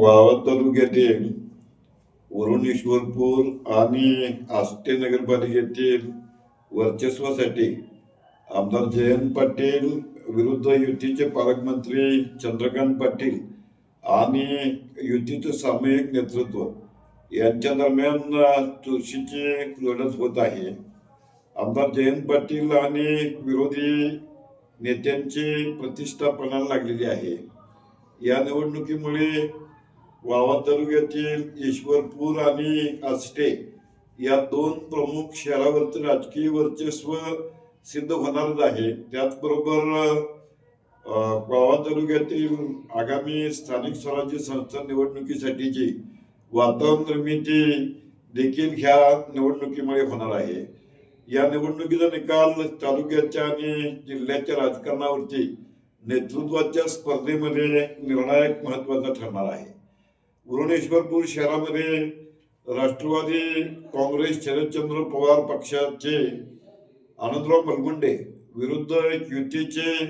वावत तालुक्यातील वरुणेश्वरपूर आणि आष्टे नगरपालिकेतील वर्चस्वासाठी आमदार जयंत पाटील विरुद्ध युतीचे पालकमंत्री चंद्रकांत पाटील आणि युतीचं सामूहिक नेतृत्व यांच्या दरम्यान अ, चुरशीची लढत होत आहे. आमदार जयंत पाटील आणि विरोधी नेत्यांची प्रतिष्ठा पणाला लागलेली आहे. या निवडणुकीमुळे वावा तालुक्यातील ईश्वरपूर आणि आष्टे या दोन प्रमुख शहरावरचं राजकीय वर्चस्व सिद्ध होणारच आहे. त्याचबरोबर अ, वावा तालुक्यातील आगामी स्थानिक स्वराज्य संस्था निवडणुकीसाठीची वातावरण निर्मिती देखील ह्या निवडणुकीमुळे होणार आहे. या निवडणुकीचा निकाल तालुक्याच्या आणि जिल्ह्याच्या राजकारणावरती नेतृत्वाच्या स्पर्धेमध्ये निर्णायक महत्त्वाचा ठरणार आहे. भुवनेश्वरपूर शहरामध्ये राष्ट्रवादी काँग्रेस शरदचंद्र पवार पक्षाचे आनंदराव मलगुंडे विरुद्ध युतीचे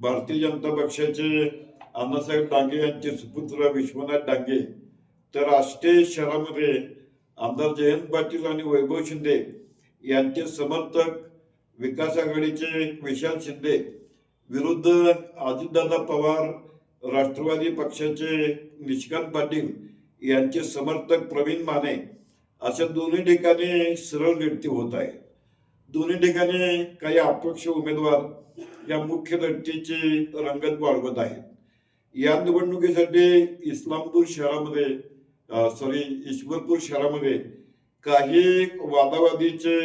भारतीय जनता पक्षाचे अण्णासाहेब डांगे यांचे सुपुत्र विश्वनाथ डांगे. तर आष्टे शहरामध्ये आमदार जयंत पाटील आणि वैभव शिंदे यांचे समर्थक विकास आघाडीचे विशाल शिंदे. विरुद्ध अजितदादा पवार राष्ट्रवादी पक्षाचे निशिकांत पाटील यांचे समर्थक प्रवीण माने अशा दोन्ही ठिकाणी सरळ लढती होत आहे दोन्ही ठिकाणी काही अपक्ष उमेदवार या मुख्य लढतीची रंगत वाढवत आहेत. या निवडणुकीसाठी इस्लामपूर शहरामध्ये सॉरी ईश्वरपूर शहरामध्ये काही वादावादीचे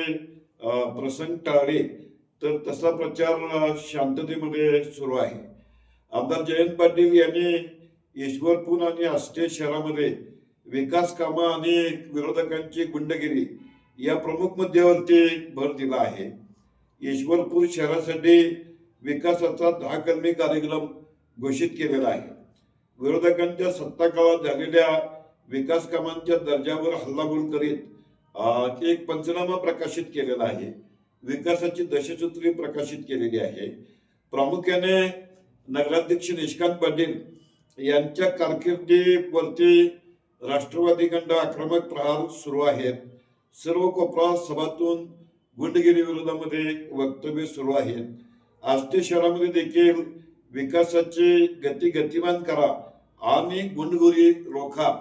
प्रसंग टाळले तर तसा प्रचार शांततेमध्ये सुरू आहे. आमदार जयंत पाटील यांनी ईश्वरपूर आणि आष्टे शहरामध्ये विकास कामं आणि विरोधकांची गुंडगिरी या प्रमुख मुद्द्यावरती भर दिला आहे. ईश्वरपूर शहरासाठी विकासाचा दहा कलमी कार्यक्रम घोषित केलेला आहे. विरोधकांच्या सत्ता काळात झालेल्या विकास कामांच्या दर्जावर हल्लाबोल करीत एक पंचनामा प्रकाशित केलेला आहे. विकासाची दशसूत्री प्रकाशित केलेली आहे. प्रामुख्याने नगराध्यक्ष निष्कांत पाटील यांच्या कारकिर्दीवरती राष्ट्रवादीकडं आक्रमक प्रहार सुरू आहेत. सर्व कोपरा सभातून गुंडगिरी विरोधामध्ये वक्तव्य सुरू आहेत. आष्टी शहरामध्ये देखील विकासाची गती गतिमान करा आणि गुंडगुरी रोखा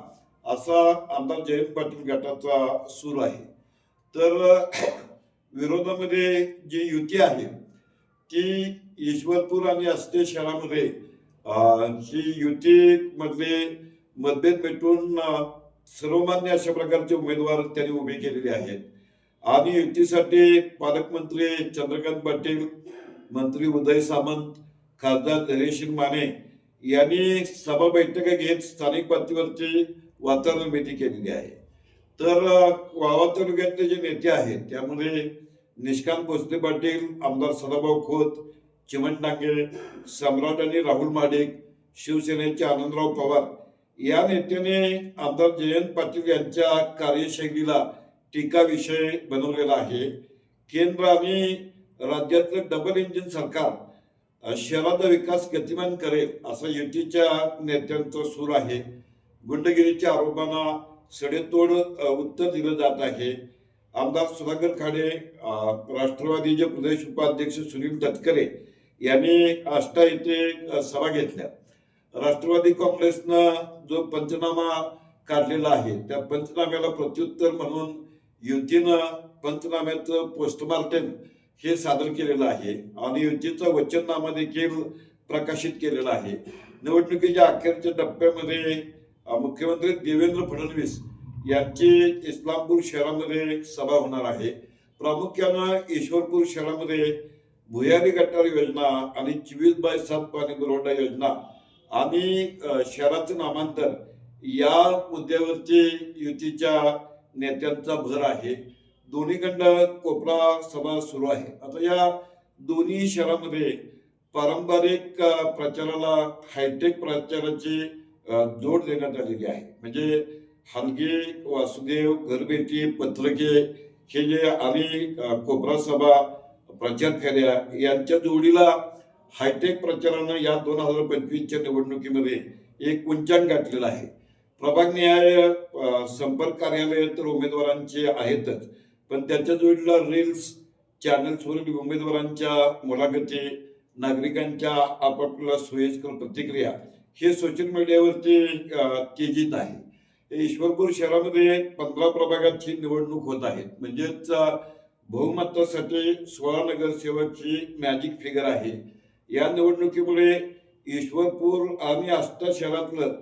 असा आमदार जयंत पाटील गटाचा सूर आहे. तर विरोधामध्ये जी युती आहे की ईश्वरपूर आणि आष्टे शहरामध्ये ही युती मधले मतभेद मिटवून सर्वमान्य अशा प्रकारचे उमेदवार त्यांनी उभे केलेले आहेत. आणि युतीसाठी पालकमंत्री चंद्रकांत पाटील मंत्री उदय सामंत खासदार धैर्यशील माने यांनी सभा बैठका घेत स्थानिक पातळीवरची वातावरण निर्मिती केलेली आहे. तर वावा तालुक्यातले जे नेते आहेत त्यामध्ये निष्कांत भोसले पाटील आमदार सदाभाऊ खोत चिमण डांगे सम्राट आणि राहुल महाडिक शिवसेनेचे आनंदराव पवार या नेत्याने आमदार जयंत पाटील यांच्या कार्यशैलीला टीका विषय बनवलेला आहे. केंद्र आणि राज्यातलं डबल इंजिन सरकार शहराचा विकास गतिमान करेल असा युतीच्या नेत्यांचा सूर आहे. गुंडगिरीच्या आरोपांना सडेतोड उत्तर दिलं जात आहे. आमदार सुधाकर खाडे राष्ट्रवादीचे प्रदेश उपाध्यक्ष सुनील तटकरे यांनी आष्टा येथे सभा घेतल्या. राष्ट्रवादी काँग्रेसनं जो पंचनामा काढलेला आहे त्या पंचनाम्याला प्रत्युत्तर म्हणून युतीनं पंचनाम्याचं पोस्टमार्टम हे सादर केलेलं आहे आणि युतीचा वचननामा देखील प्रकाशित केलेला आहे. निवडणुकीच्या अखेरच्या टप्प्यामध्ये मुख्यमंत्री देवेंद्र फडणवीस यांचे इस्लामपूर शहरामध्ये सभा होणार आहे. प्रामुख्यानं ईश्वरपूर शहरामध्ये भुयारी गटार योजना आणि चोवीस बाय सात पाणी पुरवठा योजना आणि शहराचं नामांतर या मुद्द्यावरचे युतीच्या नेत्यांचा भर आहे. दोन्हीकडनं कोपरा सभा सुरू आहे. आता या दोन्ही शहरामध्ये पारंपरिक प्रचाराला हायटेक प्रचाराची जोड देण्यात आलेली आहे. म्हणजे हलगे वासुदेव घरभेटी पत्रके हे जे आणि कोपरा सभा प्रचार फेऱ्या यांच्या जोडीला हायटेक प्रचारानं या दोन हजार पंचवीसच्या निवडणुकीमध्ये एक उंचांक गाठलेला आहे. प्रभाग न्याय संपर्क कार्यालय तर उमेदवारांचे आहेतच पण त्याच्या जोडीला रील्स चॅनल्सवरील उमेदवारांच्या मुलाखती नागरिकांच्या आपापल्या सोयीस्कर प्रतिक्रिया हे सोशल मीडियावरती तेजीत आहे. ईश्वरपूर शहरामध्ये पंधरा प्रभागाची निवडणूक होत आहे म्हणजेच बहुमतासाठी सोळा नगरसेवकची मॅजिक फिगर आहे. या निवडणुकीमुळे ईश्वरपूर आणि आष्टा शहरातलं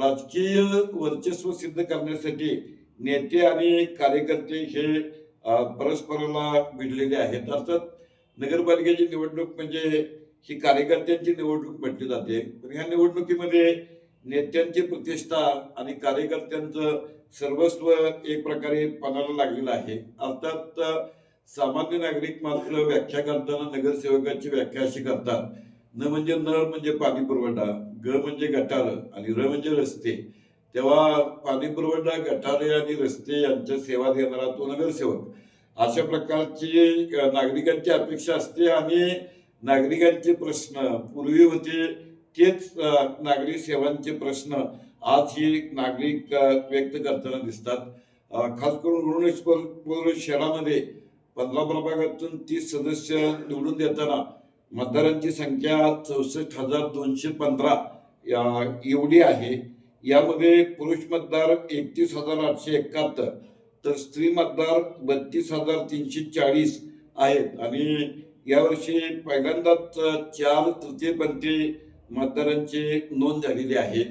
राजकीय वर्चस्व सिद्ध करण्यासाठी नेते आणि कार्यकर्ते हे परस्पराला भिडलेले आहेत. अर्थात नगरपालिकेची निवडणूक म्हणजे ही कार्यकर्त्यांची निवडणूक म्हटली जाते. पण ह्या निवडणुकीमध्ये नेत्यांची प्रतिष्ठा आणि कार्यकर्त्यांचं सर्वस्व एक प्रकारे पणाला लागलेलं आहे. अर्थात सामान्य नागरिक मात्र व्याख्या करताना नगरसेवकाची व्याख्या अशी करतात. न म्हणजे नळ म्हणजे पाणी पुरवठा ग म्हणजे गटार आणि र म्हणजे रस्ते. तेव्हा पाणी पुरवठा गटारे आणि रस्ते यांच्या सेवा देणारा तो नगरसेवक. अशा प्रकारची नागरिकांची अपेक्षा असते आणि नागरिकांचे प्रश्न पूर्वी होते तेच नागरी सेवांचे प्रश्न आज ही नागरिक व्यक्त करताना दिसतात. खास करून भुवनेश्वर शहरामध्ये पंधरा प्रभागातून तीस सदस्य निवडून देताना मतदारांची संख्या चौसष्ट हजार दोनशे पंधरा या- एवढी आहे. यामध्ये पुरुष मतदार एकतीस हजार आठशे एकाहत्तर तर स्त्री मतदार बत्तीस हजार तीनशे चाळीस आहेत. आणि यावर्षी पहिल्यांदाच चार तृतीयपंथी मतदारांची नोंद झालेली आहे.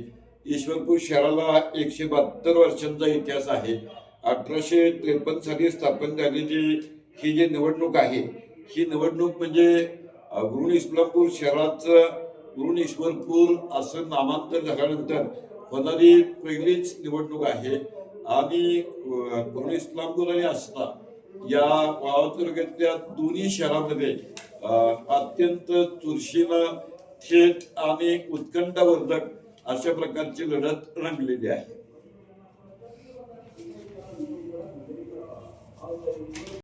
ईश्वरपूर शहराला एकशे बहात्तर वर्षांचा इतिहास आहे. अठराशे त्रेपन्न साली स्थापन झालेली ही जी निवडणूक आहे ही निवडणूक म्हणजे अ, इस्लामपूर शहराचं गुरुण ईश्वरपूर असं नामांतर झाल्यानंतर होणारी पहिलीच निवडणूक आहे. आणि अ, इस्लामपूर आणि आस्था या वावा तालुक्यातल्या दोन्ही शहरामध्ये अत्यंत चुरशीनं शेत आणि उत्कंठावर्धक अशा प्रकारची लढत रंगलेली आहे.